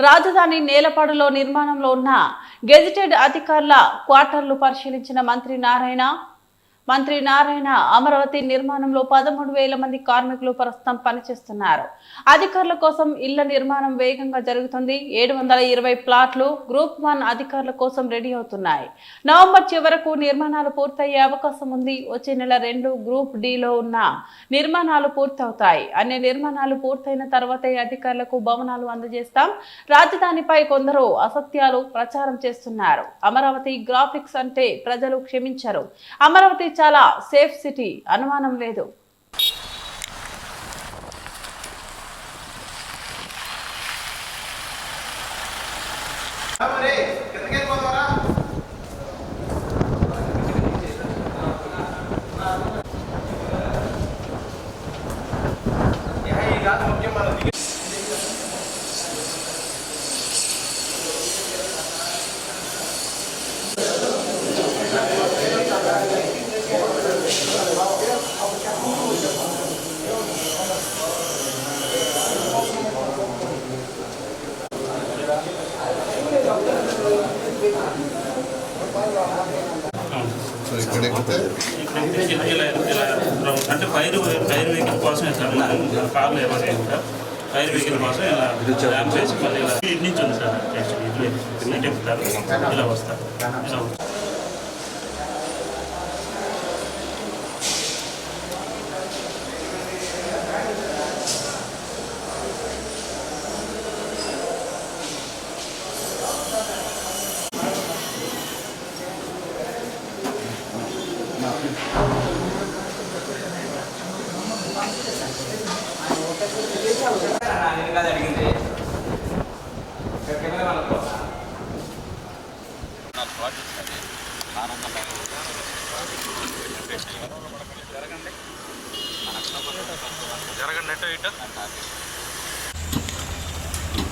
రాజధాని నేలపాడులో నిర్మాణంలో ఉన్న గెజిటెడ్ అధికారుల క్వార్టర్లు పరిశీలించిన మంత్రి నారాయణ మంత్రి నారాయణ అమరావతి నిర్మాణంలో పదమూడు వేల మంది కార్మికులు ప్రస్తుతం పనిచేస్తున్నారు. అధికారుల కోసం ఇళ్ళ నిర్మాణం వేగంగా జరుగుతుంది. ఏడు వందల ఇరవై ప్లాట్లు గ్రూప్ వన్ అధికారుల కోసం రెడీ అవుతున్నాయి. నవంబర్ చివరకు నిర్మాణాలు పూర్తయ్యే అవకాశం ఉంది. వచ్చే నెల రెండు గ్రూప్ డిలో ఉన్న నిర్మాణాలు పూర్తవుతాయి. అన్ని నిర్మాణాలు పూర్తయిన తర్వాతే అధికారులకు భవనాలు అందజేస్తాం. రాజధానిపై కొందరు అసత్యాలు ప్రచారం చేస్తున్నారు. అమరావతి గ్రాఫిక్స్ అంటే ప్రజలు క్షమించరు. అమరావతి చాలా సేఫ్ సిటీ అనుమానం లేదు. సో ఇక్కడ ఎక్కితే ఇలా ఇలా అంటే ఫైర్ ఫైర్ వెహికల్ కోసమే సార్ కార్లు ఏమైనా లేదు ఫైర్ వెహికల్ కోసం ఇలా ల్యాంప్ చేసి మళ్ళీ ఇలా ఇటు నుంచి ఉంది సార్ యాక్చువల్లీ ఇటు చెప్తారు ఇలా వస్తారు ఇలా వస్తారు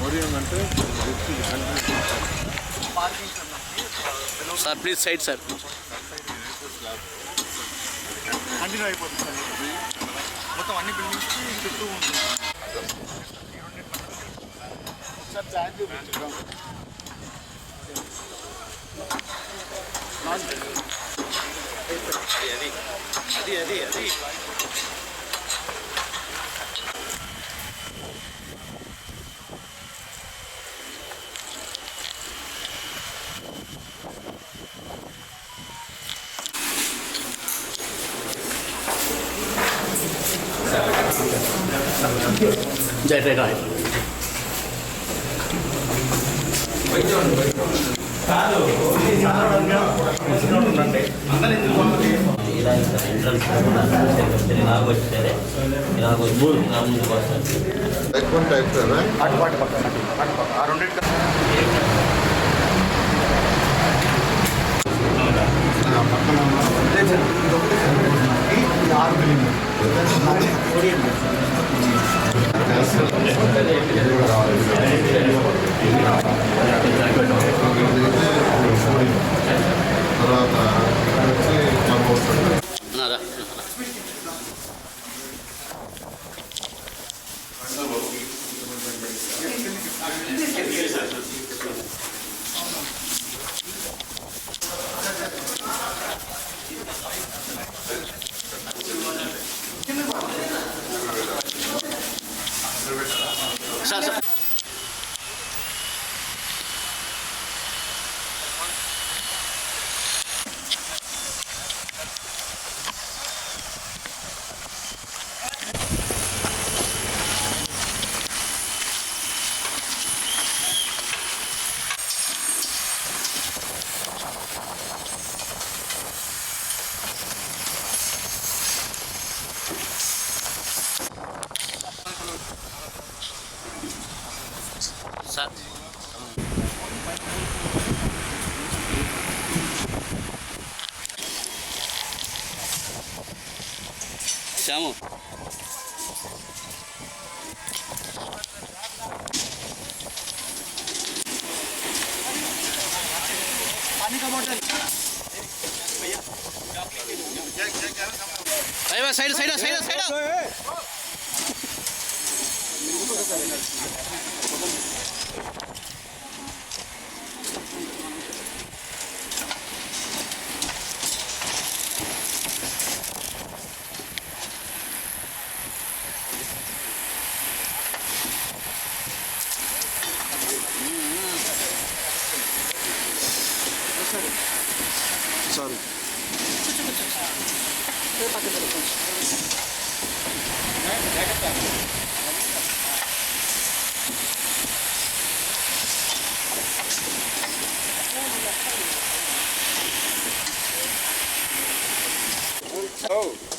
ఓరియం అంటే sir please side sir continue అయిపోతుంది సార్ మొత్తం అన్ని బిల్డింగ్స్ చుట్టూ ఉంటుంది సార్ ప్లాన్ చూపించాం అది అది అది జై రైట్ రైట్ ఇలా ఇంకా ఎంట్రన్స్ ఇలాగ వచ్చారే ఇలాగ వచ్చి ఇలా ముందుకు వస్తారు అది వన్ తర్వాత ఇక్కడ వచ్చి క్లబ్ వస్తుంది. సార్ శ్యాము అయ్యా side Sorry. Sorry. Side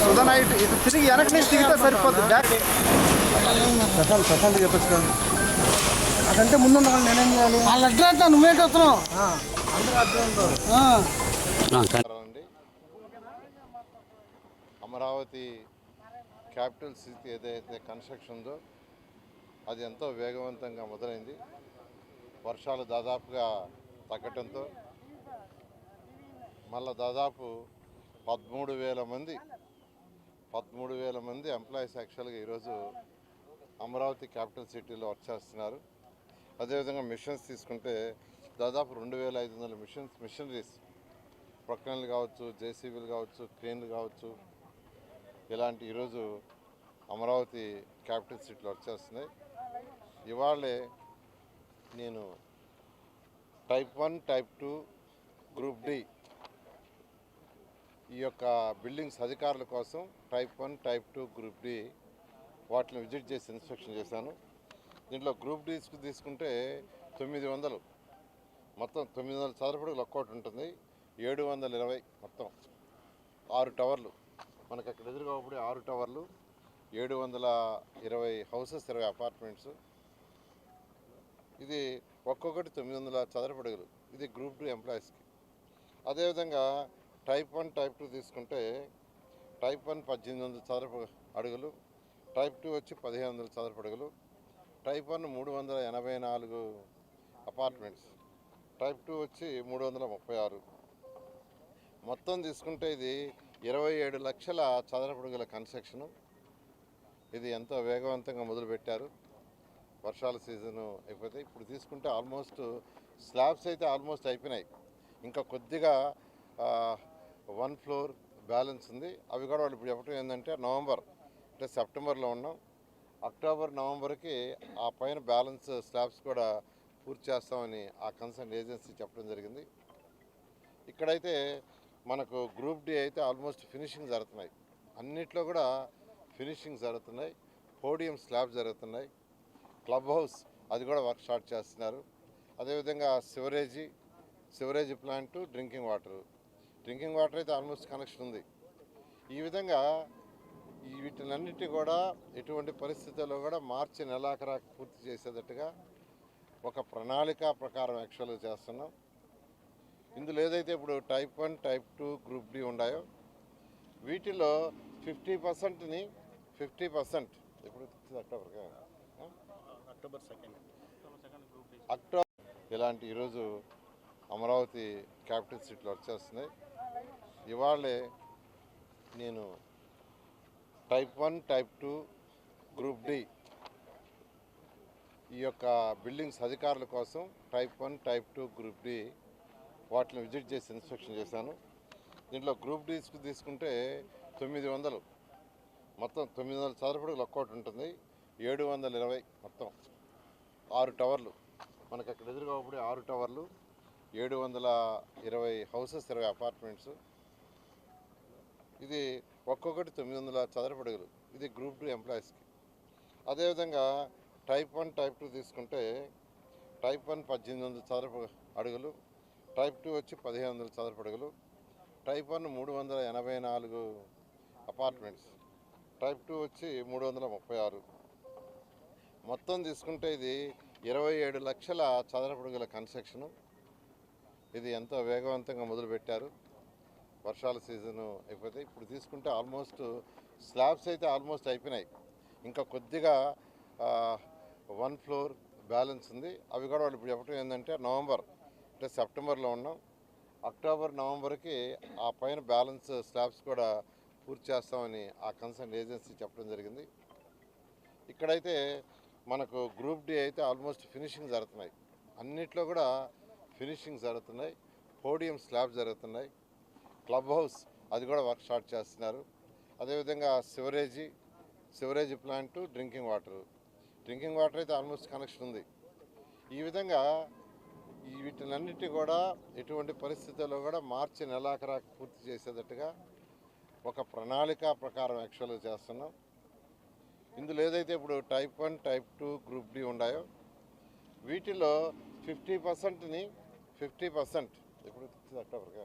Sudha ఇటు ఇటు తిరిగి వెనక నుంచి దిగితే సరిపోద్ది. బ్యాక్ ప్రశాంత్ ప్రశాంత్ చెప్పచ్చు కదా అదంటే ముందు నేనేం చేయాలి? వాళ్ళు అడ్డు అంటా నువ్వేంటి వస్తున్నావు అండి అమరావతి క్యాపిటల్ సిటీ ఏదైతే కన్స్ట్రక్షన్ ఉందో అది ఎంతో వేగవంతంగా మొదలైంది. వర్షాలు దాదాపుగా తగ్గటంతో మళ్ళా దాదాపు పదమూడు వేల మంది పదమూడు వేల మంది ఎంప్లాయీస్ యాక్చువల్గా ఈరోజు అమరావతి క్యాపిటల్ సిటీలో వర్క్ చేస్తున్నారు. అదేవిధంగా మిషన్స్ తీసుకుంటే దాదాపు రెండు వేల ఐదు వందల మిషన్స్ మిషనరీస్ ప్రొక్లైన్లు కావచ్చు జేసీబీలు కావచ్చు క్రేన్లు కావచ్చు ఇలాంటి ఈరోజు అమరావతి క్యాపిటల్ సిటీలో వర్క్ చేస్తున్నాయి. ఇవాళే నేను type one type two group D ఈ యొక్క బిల్డింగ్స్ అధికారుల కోసం type one type two group D వాటిని విజిట్ చేసి ఇన్స్పెక్షన్ చేశాను. దీంట్లో గ్రూప్ డీస్కి తీసుకుంటే తొమ్మిది వందలు. మొత్తం తొమ్మిది వందల చదరపడుగులు ఒక్కోటి ఉంటుంది. ఏడు వందల ఇరవై మొత్తం. ఆరు టవర్లు. మనకు అక్కడ ఎదురుగా ఆరు టవర్లు. ఏడు వందల ఇరవై హౌసెస్ ఇరవై అపార్ట్మెంట్స్. ఇది ఒక్కొక్కటి తొమ్మిది వందల చదరపడుగులు. ఇది గ్రూప్ టూ ఎంప్లాయీస్కి. అదేవిధంగా టైప్ వన్ టైప్ టూ తీసుకుంటే టైప్ వన్ పద్దెనిమిది వందల చదరపు అడుగులు టైప్ టూ వచ్చి పదిహేను వందల చదరపు అడుగులు టైప్ వన్ మూడు వందల ఎనభై నాలుగు అపార్ట్మెంట్స్ టైప్ టూ వచ్చి మూడు వందల ముప్పై ఆరు. మొత్తం తీసుకుంటే ఇది ఇరవై ఏడు లక్షల చదరపడుగుల కన్స్ట్రక్షను. ఇది ఎంతో వేగవంతంగా మొదలుపెట్టారు. వర్షాల సీజను అయిపోతే ఇప్పుడు తీసుకుంటే ఆల్మోస్ట్ స్లాబ్స్ అయితే ఆల్మోస్ట్ అయిపోయినాయి. ఇంకా కొద్దిగా వన్ ఫ్లోర్ బ్యాలెన్స్ ఉంది. అవి కూడా వాళ్ళు ఇప్పుడు చెప్పడం ఏంటంటే నవంబర్ అంటే సెప్టెంబర్లో ఉన్నాం. అక్టోబర్ నవంబర్కి ఆ పైన బ్యాలెన్స్ స్లాబ్స్ కూడా పూర్తి చేస్తామని ఆ కన్సర్న్ ఏజెన్సీ చెప్పడం జరిగింది. ఇక్కడైతే మనకు గ్రూప్ డి అయితే ఆల్మోస్ట్ ఫినిషింగ్ జరుగుతున్నాయి. అన్నిట్లో కూడా ఫినిషింగ్ జరుగుతున్నాయి. పోడియం స్లాబ్ జరుగుతున్నాయి. క్లబ్ హౌస్ అది కూడా వర్క్ స్టార్ట్ చేస్తున్నారు. అదేవిధంగా sewerage sewerage plant drinking water. Drinking water అయితే ఆల్మోస్ట్ కనెక్షన్ ఉంది. ఈ విధంగా వీటినన్నిటి కూడా ఎటువంటి పరిస్థితుల్లో కూడా మార్చి నెలాఖరా పూర్తి చేసేటట్టుగా ఒక ప్రణాళిక ప్రకారం యాక్చువల్గా చేస్తున్నాం. ఇందులో ఏదైతే ఇప్పుడు type one type two group D ఉన్నాయో వీటిలో ఫిఫ్టీ పర్సెంట్ని ఫిఫ్టీ పర్సెంట్ ఇప్పుడు అక్టోబర్ అక్టోబర్ సెకండ్. అక్టోబర్ ఇలాంటి ఈరోజు అమరావతి క్యాపిటల్ సిటీలో వర్క్ చేస్తున్నాయి ఇవాళే నేను type one type two group D ఈ యొక్క బిల్డింగ్స్ అధికారుల కోసం type one type two group D వాటిని విజిట్ చేసి ఇన్స్పెక్షన్ చేశాను. దీంట్లో గ్రూప్ డీస్ తీసుకుంటే తొమ్మిది వందలు. మొత్తం తొమ్మిది వందల చదరపడుగులు లొక్కౌట్ ఉంటుంది. ఏడు వందల ఇరవై మొత్తం. ఆరు టవర్లు. మనకు అక్కడ ఎదురుగా ఆరు టవర్లు. ఏడు వందల ఇరవై హౌసెస్ ఇరవై అపార్ట్మెంట్స్. ఇది ఒక్కొక్కటి తొమ్మిది వందల చదరపడుగులు. ఇది గ్రూప్ టూ ఎంప్లాయీస్కి. అదేవిధంగా టైప్ వన్ టైప్ టూ తీసుకుంటే టైప్ వన్ పద్దెనిమిది వందల చదరపు అడుగులు టైప్ టూ వచ్చి పదిహేను వందల చదరపు అడుగులు టైప్ వన్ మూడు వందల ఎనభై నాలుగు అపార్ట్మెంట్స్ టైప్ టూ వచ్చి మూడు వందల ముప్పై ఆరు మొత్తం తీసుకుంటే ఇది ఇరవై ఏడు లక్షల చదరపడుగుల కన్స్ట్రక్షను. ఇది ఎంతో వేగవంతంగా మొదలుపెట్టారు. వర్షాల సీజను అయిపోతే ఇప్పుడు తీసుకుంటే ఆల్మోస్ట్ స్లాబ్స్ అయితే ఆల్మోస్ట్ అయిపోయినాయి. ఇంకా కొద్దిగా వన్ ఫ్లోర్ బ్యాలెన్స్ ఉంది. అవి కూడా వాళ్ళు ఇప్పుడు చెప్పడం ఏంటంటే నవంబర్ అంటే సెప్టెంబర్లో ఉన్నాం. అక్టోబర్ నవంబర్కి ఆ పైన బ్యాలెన్స్ స్లాబ్స్ కూడా పూర్తి చేస్తామని ఆ కన్సర్న్ ఏజెన్సీ చెప్పడం జరిగింది. ఇక్కడైతే మనకు గ్రూప్ డి అయితే ఆల్మోస్ట్ ఫినిషింగ్ జరుగుతున్నాయి. అన్నిట్లో కూడా ఫినిషింగ్ జరుగుతున్నాయి పోడియం స్లాబ్ జరుగుతున్నాయి క్లబ్ హౌస్ అది కూడా వర్క్ స్టార్ట్ చేస్తున్నారు. అదేవిధంగా sewerage sewerage plant drinking water. Drinking water అయితే ఆల్మోస్ట్ కనెక్షన్ ఉంది. ఈ విధంగా వీటినన్నిటి కూడా ఎటువంటి పరిస్థితుల్లో కూడా మార్చి నెలాఖరాకు పూర్తి చేసేటట్టుగా ఒక ప్రణాళిక ప్రకారం యాక్చువల్గా చేస్తున్నాం. ఇందులో ఏదైతే ఇప్పుడు type one type two group D ఉన్నాయో వీటిలో ఫిఫ్టీ పర్సెంట్ని ఫిఫ్టీ పర్సెంట్. ఎప్పుడు అక్టోబర్కి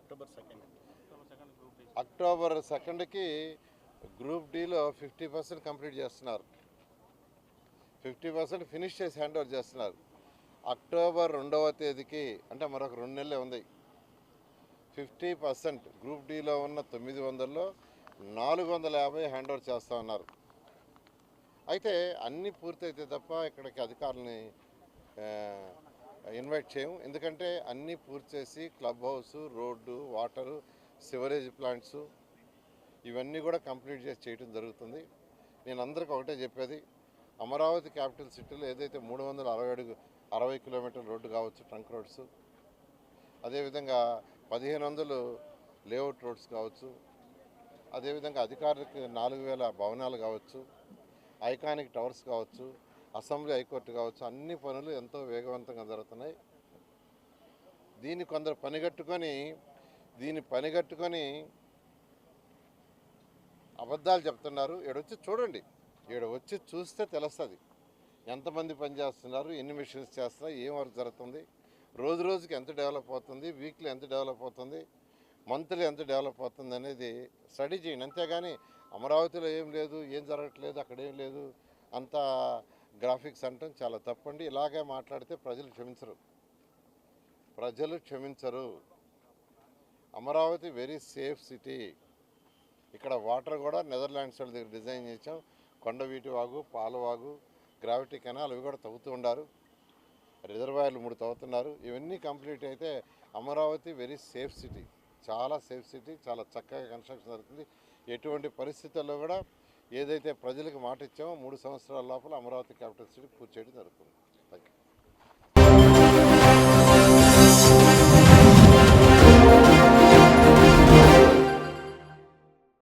అక్టోబర్? సెకండ్ అక్టోబర్ సెకండ్కి గ్రూప్ డీలో ఫిఫ్టీ పర్సెంట్ కంప్లీట్ చేస్తున్నారు. ఫిఫ్టీ పర్సెంట్ ఫినిష్ చేసి హ్యాండ్ ఓవర్ చేస్తున్నారు. అక్టోబర్ రెండవ తేదీకి అంటే మరొక రెండు నెలలే ఉంది. ఫిఫ్టీ పర్సెంట్ గ్రూప్ డీలో ఉన్న తొమ్మిది వందల్లో నాలుగు వందల యాభై హ్యాండ్ ఓవర్ చేస్తా ఉన్నారు. అయితే అన్నీ పూర్తయితే తప్ప ఇక్కడికి అధికారులని ఇన్వైట్ చేయము ఎందుకంటే అన్నీ పూర్తి చేసి club house road water sewerage plants ఇవన్నీ కూడా కంప్లీట్ చేసి చేయడం జరుగుతుంది. నేను అందరికీ ఒకటే చెప్పేది. అమరావతి క్యాపిటల్ సిటీలో ఏదైతే మూడు వందల అరవై అడుగు అరవై కిలోమీటర్ల రోడ్డు కావచ్చు ట్రంక్ రోడ్స్ అదేవిధంగా పదిహేను వందలు లేఅవుట్ రోడ్స్ కావచ్చు అదేవిధంగా అధికారులకు నాలుగు వేల భవనాలు కావచ్చు ఐకానిక్ టవర్స్ కావచ్చు అసెంబ్లీ హైకోర్టు కావచ్చు అన్ని పనులు ఎంతో వేగవంతంగా జరుగుతున్నాయి. దీన్ని కొందరు పనిగట్టుకొని దీన్ని పనిగట్టుకొని అబద్ధాలు చెప్తున్నారు. ఏడొచ్చి చూడండి. ఈడ వచ్చి చూస్తే తెలుస్తుంది. ఎంతమంది పని చేస్తున్నారు ఎన్ని మిషన్స్ చేస్తున్నారు ఏం వర్క్ జరుగుతుంది రోజు రోజుకి ఎంత డెవలప్ అవుతుంది వీక్లీ ఎంత డెవలప్ అవుతుంది మంత్లీ ఎంత డెవలప్ అవుతుంది అనేది స్టడీ చేయండి. అంతేగాని అమరావతిలో ఏం లేదు ఏం జరగట్లేదు అక్కడ ఏం లేదు అంతా గ్రాఫిక్స్ అంటాం చాలా తప్పండి. ఇలాగే మాట్లాడితే ప్రజలు క్షమించరు. ప్రజలు క్షమించరు. అమరావతి వెరీ సేఫ్ సిటీ ఇక్కడ వాటర్ కూడా నెదర్లాండ్స్ వాళ్ళ దగ్గర డిజైన్ చేసాం కొండవీటి వాగు పాలవాగు గ్రావిటీ కెనాల్ అవి కూడా తవ్వుతూ ఉండారు. రిజర్వాయర్లు మూడు తవ్వుతున్నారు. ఇవన్నీ కంప్లీట్ అయితే అమరావతి వెరీ సేఫ్ సిటీ చాలా సేఫ్ సిటీ చాలా చక్కగా కన్స్ట్రక్షన్ జరుగుతుంది. ఎటువంటి పరిస్థితుల్లో కూడా ఏదైతే ప్రజలకు మాట ఇచ్చామో మూడు సంవత్సరాల లోపల అమరావతి క్యాపిటల్ సిటీ పూర్తి చేయడం జరుగుతుంది.